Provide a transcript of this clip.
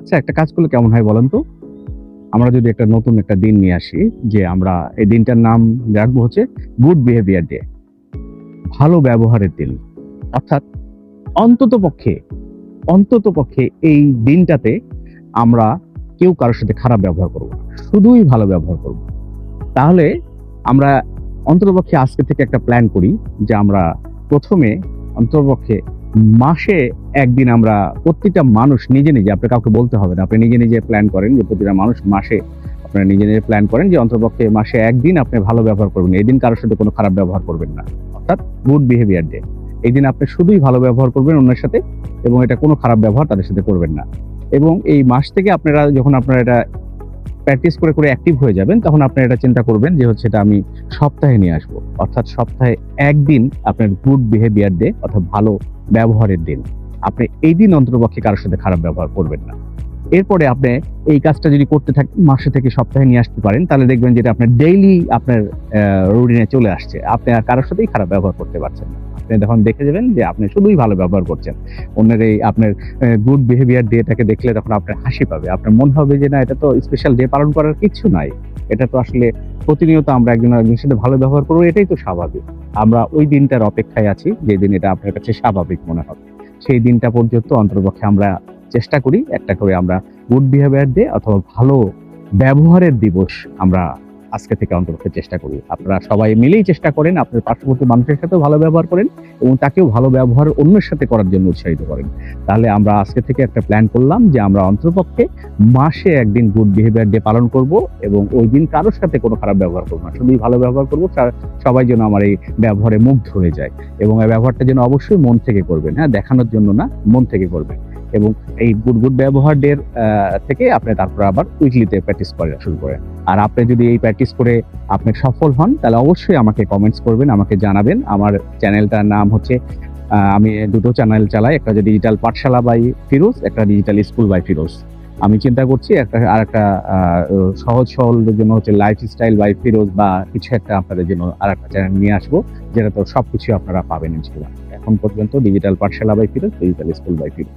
আচ্ছা একটা কাজ করলে কেমন হয় বলেন তো? আমরা যদি একটা নতুন একটা দিন নিয়ে আসি, যে আমরা এই দিনটার নাম রাখব হচ্ছে গুড বিহেভিয়ার ডে ভালো ব্যবহারের দিন। অর্থাৎ অন্তত পক্ষে অন্তত পক্ষে এই দিনটাতে আমরা কেউ কারোর সাথে খারাপ ব্যবহার করব শুধুই ভালো ব্যবহার করব। তাহলে আমরা অন্ততপক্ষে আজকে থেকে একটা প্ল্যান করি, যে আমরা প্রথমে অন্ততপক্ষে মাসে একদিন আমরা প্রত্যেকটা মানুষ নিজে নিজে আপনি কাউকে বলতে হবে না, আপনি নিজে নিজে প্ল্যান করেন যে প্রতিটা মানুষ মাসে আপনারা নিজে নিজে প্ল্যান করেন যে অন্ততপক্ষে মাসে একদিন আপনি ভালো ব্যবহার করবেন। এই দিন কারোর সাথে কোনো খারাপ ব্যবহার করবেন না। অর্থাৎ গুড বিহেভিয়ার ডে এই দিন আপনি শুধুই ভালো ব্যবহার করবেন অন্যের সাথে এবং এটা কোনো খারাপ ব্যবহার তাদের সাথে করবেন না। এবং এই মাস থেকে আপনারা যখন আপনারা এটা প্র্যাকটিস করে করে অ্যাক্টিভ হয়ে যাবেন, তখন আপনি এটা চিন্তা করবেন যে হচ্ছে এটা আমি সপ্তাহে নিয়ে আসব। অর্থাৎ সপ্তাহে একদিন আপনার গুড বিহেভিয়ার ডে অর্থাৎ ভালো ব্যবহারের দিন। আপনি এই দিন অন্তর্পক্ষে কারোর সাথে খারাপ ব্যবহার করবেন না। এরপরে আপনি এই কাজটা যদি করতে থাকেন মাসে থেকে সপ্তাহে নিয়ে আসতে পারেন, তাহলে দেখবেন যেটা আপনার ডেইলি আপনার রুটিনে চলে আসছে। আপনি আর কারোর সাথেই খারাপ ব্যবহার করতে পারছেন না। আপনি তখন দেখে যাবেন যে আপনি শুধুই ভালো ব্যবহার করছেন। অন্যের এই আপনার গুড বিহেভিয়ার ডেটাকে দেখলে তখন আপনার হাসি পাবে। আপনার মনে হবে যে না, এটা তো স্পেশাল ডে পালন করার কিছু নাই। এটা তো আসলে প্রতিনিয়ত আমরা একজন আরেকজনের সাথে ভালো ব্যবহার করব, এটাই তো স্বাভাবিক। আমরা ওই দিনটার অপেক্ষায় আছি যে দিন এটা আপনার কাছে স্বাভাবিক মনে হবে। সেই দিনটা পর্যন্ত অন্তর্পক্ষে আমরা চেষ্টা করি একটা করে আমরা গুড বিহেভিয়ার ডে অথবা ভালো ব্যবহারের দিবস আমরা আজকে থেকে অন্তর্পক্ষে চেষ্টা করি। আপনারা সবাই মিলেই চেষ্টা করেন, আপনার পার্শ্ববর্তী মানুষের সাথেও ভালো ব্যবহার করেন এবং তাকেও ভালো ব্যবহার অন্যের সাথে করার জন্য উৎসাহিত করেন। তাহলে আমরা আজকে থেকে একটা প্ল্যান করলাম যে আমরা অন্তর্পক্ষে মাসে একদিন গুড বিহেভিয়ার ডে পালন করব এবং ওই দিন কারোর সাথে কোনো খারাপ ব্যবহার করব না। শুধুই ভালো ব্যবহার করব সবাই যেন আমার এই ব্যবহারে মুগ্ধ হয়ে যায় এবং এই ব্যবহারটা যেন অবশ্যই মন থেকে করবেন। হ্যাঁ দেখানোর জন্য না, মন থেকে করবেন। এবং এই গুড গুড ব্যবহার ডে থেকে আপনি তারপর আবার উইকলিতে প্র্যাকটিস করা শুরু করেন আর আপনি যদি এই প্র্যাকটিস করে আপনি সফল হন, তাহলে অবশ্যই আমাকে কমেন্টস করবেন, আমাকে জানাবেন। আমার চ্যানেলটার নাম হচ্ছে আমি দুটো চ্যানেল চালাই, একটা যে ডিজিটাল পাঠশালা বাই ফিরোজ একটা ডিজিটাল স্কুল বাই ফিরোজ আমি চিন্তা করছি একটা আর একটা সহজ সরলদের জন্য হচ্ছে লাইফ স্টাইল বাই ফিরোজ বা কিছু একটা আপনাদের জন্য আর একটা চ্যানেল নিয়ে আসব যেটা তো সবকিছু আপনারা পাবেন ইনশাল্লাহ এখন পর্যন্ত digital Pathsala by Firoz digital school by Firoz